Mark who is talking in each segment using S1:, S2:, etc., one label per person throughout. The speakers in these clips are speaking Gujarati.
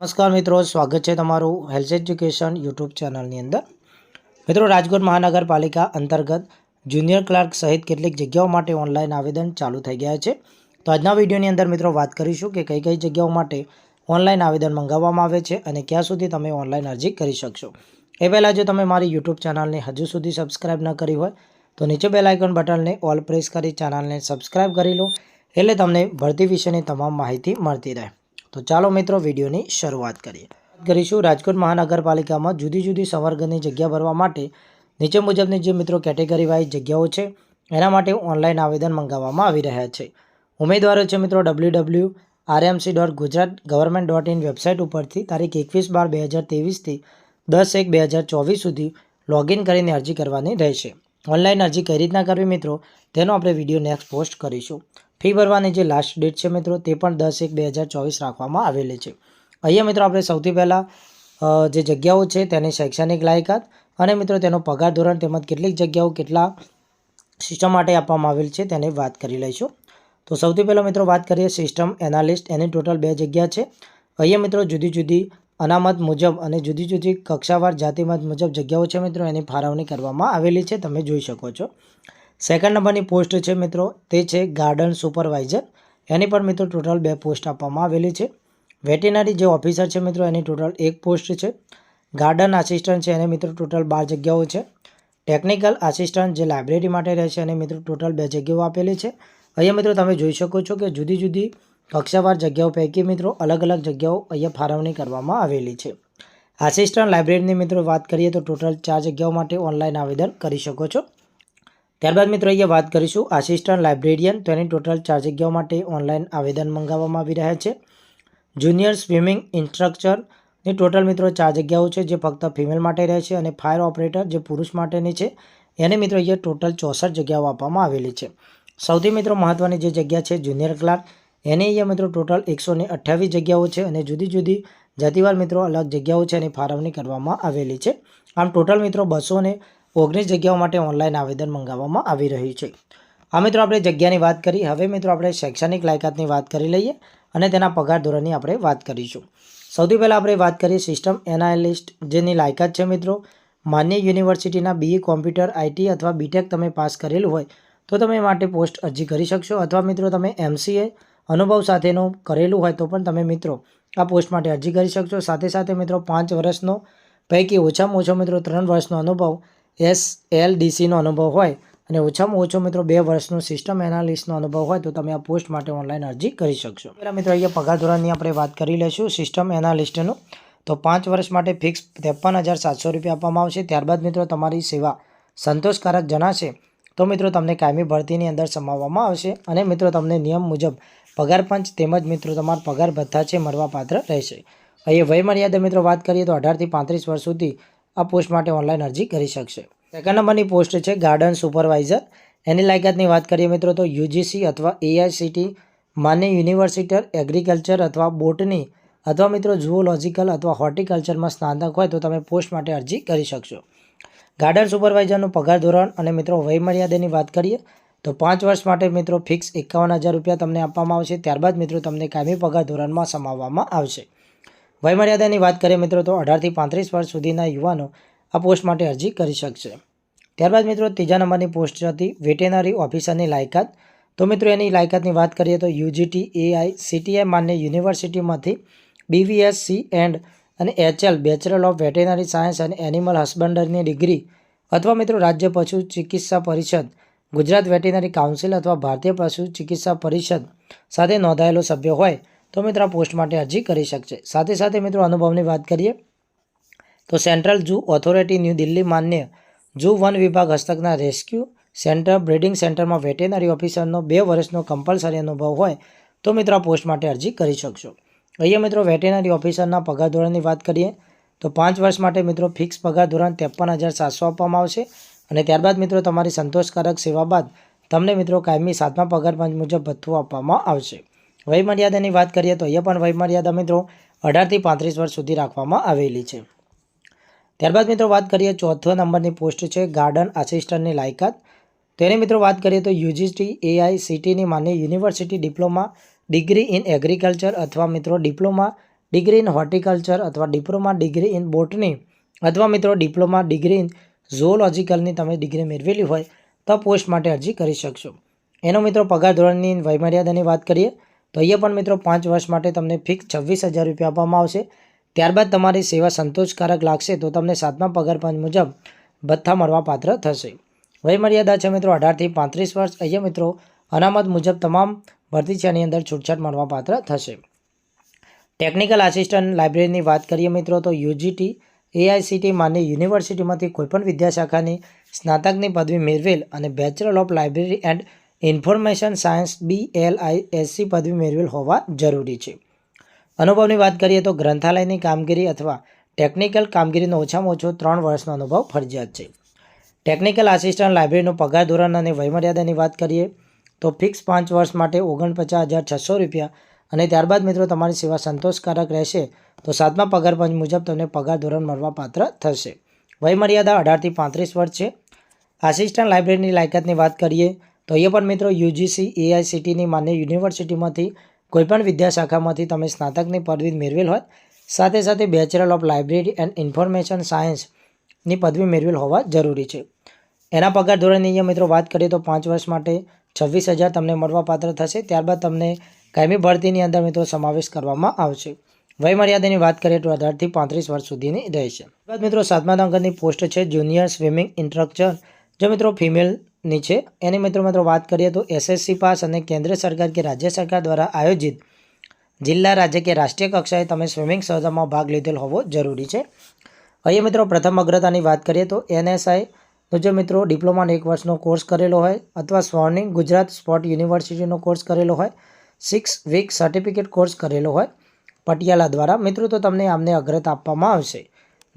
S1: નમસ્કાર મિત્રો, સ્વાગત છે તમારું હેલ્થ એજ્યુકેશન યુટ્યુબ ચેનલની અંદર. મિત્રો, રાજકોટ મહાનગરપાલિકા અંતર્ગત જુનિયર ક્લાર્ક સહિત કેટલીક જગ્યાઓ માટે ઓનલાઈન આવેદન ચાલુ થઈ ગયા છે. તો આજના વિડીયોની અંદર મિત્રો વાત કરીશું કે કઈ કઈ જગ્યાઓ માટે ઓનલાઈન આવેદન મંગાવવામાં આવે છે અને ક્યાં સુધી તમે ઓનલાઈન અરજી કરી શકશો. એ પહેલાં જો તમે મારી યુટ્યુબ ચેનલને હજુ સુધી સબસ્ક્રાઇબ ન કરી હોય, તો નીચે બેલ આઇકોન બટનને ઓલ પ્રેસ કરી ચેનલને સબસ્ક્રાઇબ કરી લો, એટલે તમને ભરતી વિશેની તમામ માહિતી મળતી રહે. તો ચાલો મિત્રો વિડીયોની શરૂઆત કરીએ. કરીશું રાજકોટ મહાનગરપાલિકામાં જુદી જુદી સંવર્ગની જગ્યા ભરવા માટે. નીચે મુજબની જે મિત્રો કેટેગરી વાઇઝ જગ્યાઓ છે, એના માટે ઓનલાઈન આવેદન મંગાવવામાં આવી રહ્યા છે. ઉમેદવારો છે મિત્રો W W RMC dot Gujarat government dot in website ઉપરથી તારીખ એકવીસ બાર બે હજાર તેવીસથી દસ એક બે હજાર ચોવીસ સુધી લોગિન કરીને અરજી કરવાની રહેશે. ઓનલાઈન અરજી કઈ રીતના કરવી મિત્રો, તેનો આપણે વીડિયો નેક્સ્ટ પોસ્ટ કરીશું. ફી ભરવાની જે લાસ્ટ ડેટ છે મિત્રો, તે પણ દસ એક બે હજાર ચોવીસ રાખવામાં આવેલી છે. અહીંયા મિત્રો આપણે સૌથી પહેલાં જે જગ્યાઓ છે તેની શૈક્ષણિક લાયકાત અને મિત્રો તેનો પગાર ધોરણ તેમજ કેટલીક જગ્યાઓ કેટલા સિસ્ટમ માટે આપવામાં આવેલ છે તેની વાત કરી લઈશું. તો સૌથી પહેલાં મિત્રો વાત કરીએ સિસ્ટમ એનાલિસ્ટ એની ટોટલ બે જગ્યા છે. અહીંયા મિત્રો જુદી જુદી અનામત મુજબ અને જુદી જુદી કક્ષાવાર જાતિમત મુજબ જગ્યાઓ છે મિત્રો, એની ફાળવણી કરવામાં આવેલી છે, તમે જોઈ શકો છો. સેકન્ડ નંબરની પોસ્ટ છે મિત્રો, તે છે ગાર્ડન સુપરવાઇઝર એની પણ મિત્રો ટોટલ બે પોસ્ટ આપવામાં આવેલી છે. વેટેનરી જે ઓફિસર છે મિત્રો, એની ટોટલ એક પોસ્ટ છે. ગાર્ડન આસિસ્ટન્ટ છે, એને મિત્રો ટોટલ બાર જગ્યાઓ છે. ટેકનિકલ આસિસ્ટન્ટ જે લાઇબ્રેરી માટે રહે છે, એને મિત્રો ટોટલ બે જગ્યાઓ આપેલી છે. અહીંયા મિત્રો તમે જોઈ શકો છો કે જુદી જુદી કક્ષાવાર જગ્યાઓ પૈકી મિત્રો અલગ અલગ જગ્યાઓ અહીંયા ફાળવણી કરવામાં આવેલી છે. આસિસ્ટન્ટ લાઇબ્રેરીની મિત્રો વાત કરીએ તો ટોટલ ચાર જગ્યાઓ માટે ઓનલાઈન આવેદન કરી શકો છો. ત્યારબાદ મિત્રો અહીંયા વાત કરીશું. આસિસ્ટન્ટ લાઇબ્રેરિયન તો એની ટોટલ ચાર જગ્યાઓ માટે ઓનલાઈન આવેદન મંગાવવામાં આવી રહ્યા છે. જુનિયર સ્વિમિંગ ઇન્સ્ટ્રક્ચરની ટોટલ મિત્રો ચાર જગ્યાઓ છે જે ફક્ત ફિમેલ માટે રહે છે અને ફાયર ઓપરેટર જે પુરુષ માટેની છે, એને મિત્રો અહીંયા ટોટલ ચોસઠ જગ્યાઓ આપવામાં આવેલી છે. સૌથી મિત્રો મહત્ત્વની જે જગ્યા છે જુનિયર ક્લાર્ક, એની અહીંયા મિત્રો ટોટલ એકસો ને જગ્યાઓ છે અને જુદી જુદી જાતિવાર મિત્રો અલગ જગ્યાઓ છે એની ફાળવણી કરવામાં આવેલી છે. આમ ટોટલ મિત્રો બસો ને ઓગણીસ જગ્યાઓ માટે ઓનલાઈન આવેદન મંગાવવામાં આવી રહ્યું છે. આ મિત્રો, આપણે જગ્યાની વાત કરી. હવે, મિત્રો, આપણે શૈક્ષણિક લાયકાતની વાત કરી લઈએ અને તેના પગાર ધોરણની આપણે વાત કરીશું. સૌથી પહેલાં આપણે વાત કરીએ સિસ્ટમ એનાલિસ્ટ જેની લાયકાત છે, મિત્રો. માન્ય યુનિવર્સિટીના બીએ કોમ્પ્યુટર આઈટી અથવા બીટેક તમે પાસ કરેલું હોય તો તમે માટે પોસ્ટ અરજી કરી શકશો અથવા, મિત્રો, તમે એમસીએ અનુભવ સાથેનું કરેલું હોય તો પણ તમે, મિત્રો, આ પોસ્ટ માટે અરજી કરી શકશો. સાથે સાથે, મિત્રો, પાંચ વર્ષનો, પૈકી ઓછામાં ઓછો, મિત્રો, ત્રણ વર્ષનો અનુભવ એસ એલ ડીસીનો અનુભવ હોય અને ઓછામાં ઓછો મિત્રો બે વર્ષનો સિસ્ટમ એનાલિસ્ટનો અનુભવ હોય તો તમે આ પોસ્ટ માટે ઓનલાઈન અરજી કરી શકશો. પહેલાં મિત્રો અહીંયા પગાર ધોરણની આપણે વાત કરી લઈશું. સિસ્ટમ એનાલિસ્ટનું. તો પાંચ વર્ષ માટે ફિક્સ ત્રેપન હજાર સાતસો રૂપિયા આપવામાં આવશે. ત્યારબાદ મિત્રો તમારી સેવા સંતોષકારક જણાશે. તો મિત્રો તમને કાયમી ભરતીની અંદર સમાવવામાં આવશે અને મિત્રો તમને નિયમ મુજબ પગાર પંચ તેમજ મિત્રો તમારા પગાર ભથ્થા છે મળવાપાત્ર રહેશે. અહીંયા વયમર્યાદા મિત્રો વાત કરીએ તો અઢારથી પાંત્રીસ વર્ષ સુધી આ પોસ્ટ માટે ઓનલાઈન અરજી કરી શકશે. સેકન્ડ નંબરની પોસ્ટ છે ગાર્ડન સુપરવાઇઝર. એની લાયકાતની વાત કરીએ મિત્રો તો યુજીસી અથવા એઆઈસીટી માન્ય યુનિવર્સિટી એગ્રીકલ્ચર અથવા બોટની અથવા મિત્રો ઝુઓલોજિકલ અથવા હોર્ટિકલ્ચરમાં સ્નાતક હોય તો તમે પોસ્ટ માટે અરજી કરી શકશો. ગાર્ડન સુપરવાઇઝરનું પગાર ધોરણ અને મિત્રો વયમર્યાદાની વાત કરીએ તો પાંચ વર્ષ માટે મિત્રો ફિક્સ એકાવન હજાર રૂપિયા તમને આપવામાં આવશે. ત્યારબાદ મિત્રો તમને કાયમી પગાર ધોરણમાં સમાવવામાં આવશે. વયમર્યાદાની વાત કરીએ મિત્રો, તો અઢારથી પાંત્રીસ વર્ષ સુધીના યુવાનો આ પોસ્ટ માટે અરજી કરી શકશે. ત્યારબાદ મિત્રો, ત્રીજા નંબરની પોસ્ટ હતી, વેટેનરી ઓફિસરની લાયકાત તો મિત્રો, એની લાયકાતની વાત કરીએ તો યુજીટી, એઆઈ, સીટીઆઈ માન્ય યુનિવર્સિટીમાંથી બીવીએસસી એન્ડ અને HL bachelor of veterinary science અને એનિમલ હસબન્ડરીની ડિગ્રી અથવા મિત્રો, રાજ્ય પશુ ચિકિત્સા પરિષદ, ગુજરાત વેટેનરી કાઉન્સિલ અથવા ભારતીય પશુ ચિકિત્સા પરિષદ સાથે નોંધાયેલો સભ્ય હોય. તો મિત્રો પોસ્ટ માટે અરજી કરી શકશે. સાથે સાથે મિત્રો અનુભવની વાત કરીએ, તો central zoo authority New Delhi માન્ય જૂ વન વિભાગ હસ્તકના રેસ્ક્યુ સેન્ટર બ્રિડિંગ સેન્ટરમાં વેટેનરી ઓફિસરનો બે વર્ષનો કમ્પલસરી અનુભવ હોય, તો મિત્રો પોસ્ટ માટે અરજી કરી શકશો. અહીંયા મિત્રો વેટેનરી ઓફિસરના પગાર ધોરણની વાત કરીએ, તો પાંચ વર્ષ માટે મિત્રો ફિક્સ પગાર ધોરણ ત્રેપન હજાર સાતસો આપવામાં આવશે અને ત્યારબાદ મિત્રો તમારી સંતોષકારક સેવા બાદ તમને મિત્રો કાયમી સાતમા પગાર પંચ મુજબ ભથ્થું આપવામાં આવશે. વયમર્યાદાની વાત કરીએ તો અહીંયા પણ વયમર્યાદા મિત્રો અઢારથી પાંત્રીસ વર્ષ સુધી રાખવામાં આવેલી છે. ત્યારબાદ મિત્રો વાત કરીએ ચોથો નંબરની પોસ્ટ છે ગાર્ડન આસિસ્ટન્ટની લાયકાત. તેની મિત્રો વાત કરીએ તો યુજીસી એઆઈ સીટીની માન્ય university diploma, degree in agriculture અથવા મિત્રો ડિપ્લોમા, ડિગ્રી ઇન હોર્ટિકલ્ચર અથવા ડિપ્લોમા, ડિગ્રી ઇન બોટની અથવા મિત્રો ડિપ્લોમા, ડિગ્રી ઇન ઝોલોજિકલની તમે ડિગ્રી મેળવેલી હોય તો પોસ્ટ માટે અરજી કરી શકશો. એનો મિત્રો પગાર ધોરણની વયમર્યાદાની વાત કરીએ તો અહીંયા પણ મિત્રો પાંચ વર્ષ માટે તમને ફિક્સ છવ્વીસ હજાર રૂપિયા આપવામાં આવશે. ત્યારબાદ તમારી સેવા સંતોષકારક લાગશે તો તમને સાતમા પગાર પંચ મુજબ ભથ્થા મળવા પાત્ર થશે. વયમર્યાદા છે મિત્રો અઢારથી પાંત્રીસ વર્ષ. અહીંયા મિત્રો અનામત મુજબ તમામ ભરતી છે, એની અંદર છૂટછાટ મળવા પાત્ર થશે. ટેકનિકલ આસિસ્ટન્ટ લાઇબ્રેરીની વાત કરીએ મિત્રો તો યુજીટી એઆઈસીટી માન્ય યુનિવર્સિટીમાંથી કોઈપણ વિદ્યાશાખાની સ્નાતકની પદવી મેળવેલ અને bachelor of library and information science B L I Sc પદવી મેળવેલ હોવા જરૂરી છે. અનુભવની વાત કરીએ તો ગ્રંથાલયની કામગીરી અથવા ટેકનિકલ કામગીરીનો ઓછામાં ઓછો ત્રણ વર્ષનો અનુભવ ફરજિયાત છે. ટેકનિકલ આસિસ્ટન્ટ, લાઇબ્રેરીનો પગાર ધોરણ અને વયમર્યાદાની વાત કરીએ તો ફિક્સ પાંચ વર્ષ માટે ઓગણપચાસ હજાર છસો રૂપિયા અને ત્યારબાદ મિત્રો તમારી સેવા સંતોષકારક રહેશે તો સાતમા પગાર પંચ મુજબ તમને પગાર ધોરણ મળવા પાત્ર થશે. વયમર્યાદા અઢારથી પાંત્રીસ વર્ષ છે. આસિસ્ટન્ટ, લાઇબ્રેરીની લાયકાતની વાત કરીએ તો અહીંયા પણ મિત્રો યુજીસી એઆઈસીટીની માન્ય યુનિવર્સિટીમાંથી કોઈપણ વિદ્યાશાખામાંથી તમે સ્નાતકની પદવી મેળવેલ હોય સાથે સાથે bachelor of library and information સાયન્સની પદવી મેળવેલ હોવા જરૂરી છે. એના પગાર ધોરણની અહીંયા મિત્રો વાત કરીએ તો પાંચ વર્ષ માટે છવ્વીસ હજાર તમને મળવાપાત્ર થશે, ત્યારબાદ તમને કાયમી ભરતીની અંદર મિત્રો સમાવેશ કરવામાં આવશે. વયમર્યાદાની વાત કરીએ તો અઢારથી પાંત્રીસ વર્ષ સુધીની રહેશે. ત્યારબાદ મિત્રો સાતમા નંબરની પોસ્ટ છે જુનિયર સ્વિમિંગ ઇન્સ્ટ્રક્ચર જે મિત્રો ફિમેલની છે એની મિત્રો મિત્રો વાત કરીએ તો એસએસસી પાસ અને કેન્દ્ર સરકાર કે રાજ્ય સરકાર દ્વારા આયોજિત જિલ્લા રાજ્ય કે રાષ્ટ્રીય કક્ષાએ તમે સ્વિમિંગ સ્પર્ધામાં ભાગ લીધેલ હોવો જરૂરી છે. અહીંયા મિત્રો પ્રથમ અગ્રતાની વાત કરીએ તો એનએસઆઈ તો જે મિત્રો ડિપ્લોમાનો એક વર્ષનો કોર્સ કરેલો હોય અથવા સ્વર્ણિમ ગુજરાત સ્પોર્ટ યુનિવર્સિટીનો કોર્સ કરેલો હોય સિક્સ વીક સર્ટિફિકેટ કોર્સ કરેલો હોય, પટિયાલા દ્વારા મિત્રો તો તમને આમને અગ્રતા આપવામાં આવશે.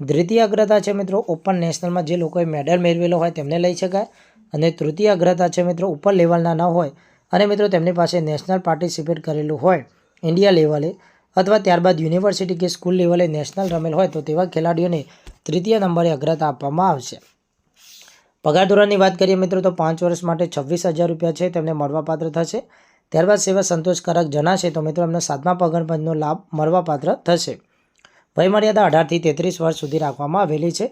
S1: દ્વિતીય અગ્રતા છે મિત્રો ઓપન નેશનલમાં જે લોકોએ મેડલ મેળવેલો હોય તેમને લઈ શકાય. અને તૃતીય અગ્રતા છે મિત્રો ઉપર લેવલના ન હોય અને મિત્રો તેમની પાસે નેશનલ પાર્ટિસિપેટ કરેલું હોય ઇન્ડિયા લેવલે અથવા ત્યારબાદ યુનિવર્સિટી કે સ્કૂલ લેવલે નેશનલ રમેલ હોય તો તેવા ખેલાડીઓને તૃતીય નંબરે અગ્રતા આપવામાં આવશે. પગાર ધોરણની વાત કરીએ મિત્રો તો પાંચ વર્ષ માટે છવ્વીસ હજાર રૂપિયા છે તેમને મળવાપાત્ર થશે. ત્યારબાદ સેવા સંતોષકારક જણાશે તો મિત્રો એમને સાતમા પગાર લાભ મળવાપાત્ર થશે. વયમર્યાદા અઢારથી તેત્રીસ વર્ષ સુધી રાખવામાં આવેલી છે.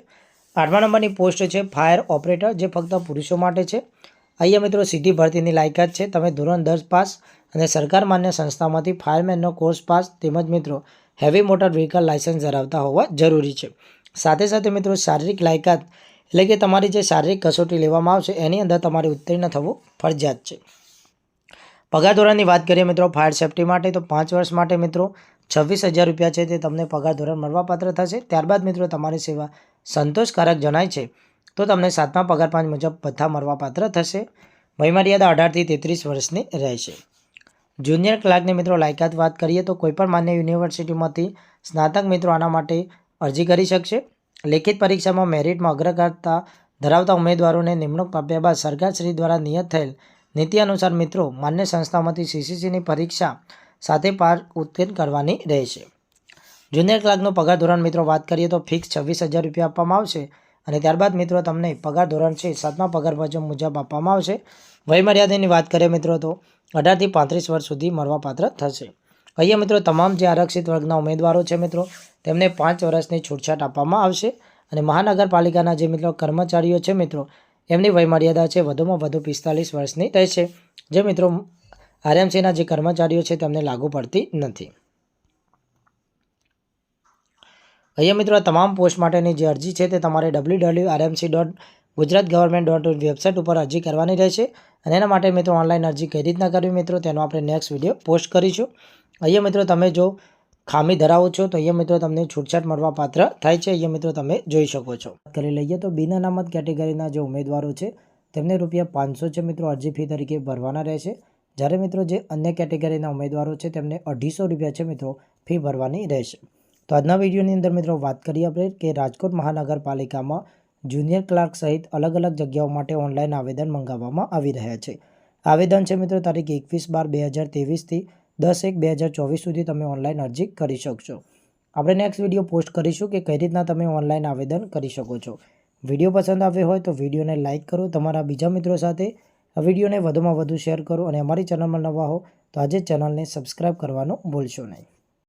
S1: આઠમા નંબરની પોસ્ટ છે, ફાયર ઓપરેટર, જે ફક્ત પુરુષો માટે છે. અહીંયા મિત્રો સીધી ભરતીની લાયકાત છે, તમે ધોરણ દસ પાસ અને સરકાર માન્ય સંસ્થામાંથી ફાયરમેનનો કોર્સ પાસ તેમજ મિત્રો હેવી મોટર વ્હીકલ લાયસન્સ ધરાવતા હોવા જરૂરી છે. સાથે સાથે મિત્રો શારીરિક લાયકાત એટલે કે તમારી જે શારીરિક કસોટી લેવામાં આવશે, એની અંદર તમારે ઉત્તીર્ણ થવું ફરજિયાત છે. પગાર ધોરણની વાત કરીએ મિત્રો ફાયર સેફટી માટે તો પાંચ વર્ષ માટે મિત્રો છવ્વીસ હજાર રૂપિયા છે તે તમને પગાર ધોરણ મળવાપાત્ર થશે. ત્યારબાદ મિત્રો તમારી સેવા સંતોષકારક જણાય છે. તો તમને સાતમા પગાર પાંચ મુજબ બધા મળવાપાત્ર થશે. વયમર્યાદા અઢારથી તેત્રીસ વર્ષની રહેશે. જુનિયર ક્લાર્કની મિત્રો લાયકાત વાત કરીએ તો કોઈપણ માન્ય યુનિવર્સિટીમાંથી સ્નાતક મિત્રો આના માટે અરજી કરી શકશે. લેખિત પરીક્ષામાં મેરિટમાં અગ્રગતા ધરાવતા ઉમેદવારોને નિમણૂક આપ્યા બાદ સરકારશ્રી દ્વારા નિયત થયેલ નીતિ અનુસાર મિત્રો, માન્ય સંસ્થામાંથી સીસીસીની પરીક્ષા સાથે પાર ઉત્તીર્ણ કરવાની રહેશે. જુનિયર ક્લાર્કનો પગાર ધોરણ મિત્રો, વાત કરીએ તો ફિક્સ છવ્વીસ હજાર રૂપિયા આપવામાં આવશે અને ત્યારબાદ મિત્રો તમને પગાર ધોરણ છે સાતમા પગાર મુજબ મુજબ આપવામાં આવશે. વયમર્યાદાની વાત કરીએ મિત્રો, તો અઢારથી પાંત્રીસ વર્ષ સુધી મળવાપાત્ર થશે. અહીંયા મિત્રો, તમામ જે આરક્ષિત વર્ગના ઉમેદવારો છે મિત્રો, તેમને પાંચ વર્ષની છૂટછાટ આપવામાં આવશે અને મહાનગરપાલિકાના જે મિત્રો કર્મચારીઓ છે મિત્રો એમની વયમર્યાદા છે વધુમાં વધુ પિસ્તાલીસ વર્ષની રહેશે જે મિત્રો આરએમસીના જે કર્મચારીઓ છે તેમને લાગુ પડતી નથી. અહીંયા મિત્રો તમામ પોસ્ટ માટેની જે અરજી છે તે તમારે W W RMC dot Gujarat government dot website ઉપર અરજી કરવાની રહેશે. અને એના માટે મિત્રો ઓનલાઈન અરજી કઈ રીતના કરવી મિત્રો તેનો આપણે નેક્સ્ટ વીડિયો પોસ્ટ કરીશું. અહીંયા મિત્રો તમે જો ખામી ધરાવો છો તો અહીંયા મિત્રો તમને છૂટછાટ મળવા પાત્ર થાય છે. અહીંયા મિત્રો તમે જોઈ શકો છો. કરી લઈએ તો બિન અનામત કેટેગરીના જે ઉમેદવારો છે, તેમને રૂપિયા પાંચસો છે મિત્રો અરજી ફી તરીકે ભરવાના રહેશે જ્યારે મિત્રો જે અન્ય કેટેગરીના ઉમેદવારો છે, તેમને અઢીસો રૂપિયા છે મિત્રો ફી ભરવાની રહેશે તો આજના વિડીયોની અંદર મિત્રો વાત કરીએ આપણે કે રાજકોટ મહાનગરપાલિકામાં જુનિયર ક્લાર્ક સહિત અલગ અલગ જગ્યાઓ માટે ઓનલાઈન આવેદન મંગાવવામાં આવી રહ્યા છે. આવેદન છે મિત્રો તારીખ એકવીસ બાર બે હજાર ત્રેવીસથી દસ એક બે હજાર ચોવીસ સુધી તમે ઓનલાઈન અરજી કરી શકશો. આપણે નેક્સ્ટ વીડિયો પોસ્ટ કરીશું કે કઈ રીતના તમે ઓનલાઈન આવેદન કરી શકો છો. વીડિયો પસંદ આવ્યો હોય તો વિડીયોને લાઇક કરો, તમારા બીજા મિત્રો સાથે આ વિડીયોને વધુમાં વધુ શેર કરો અને અમારી ચેનલમાં નવા હો તો આજે ચેનલને સબસ્ક્રાઈબ કરવાનું ભૂલશો નહીં.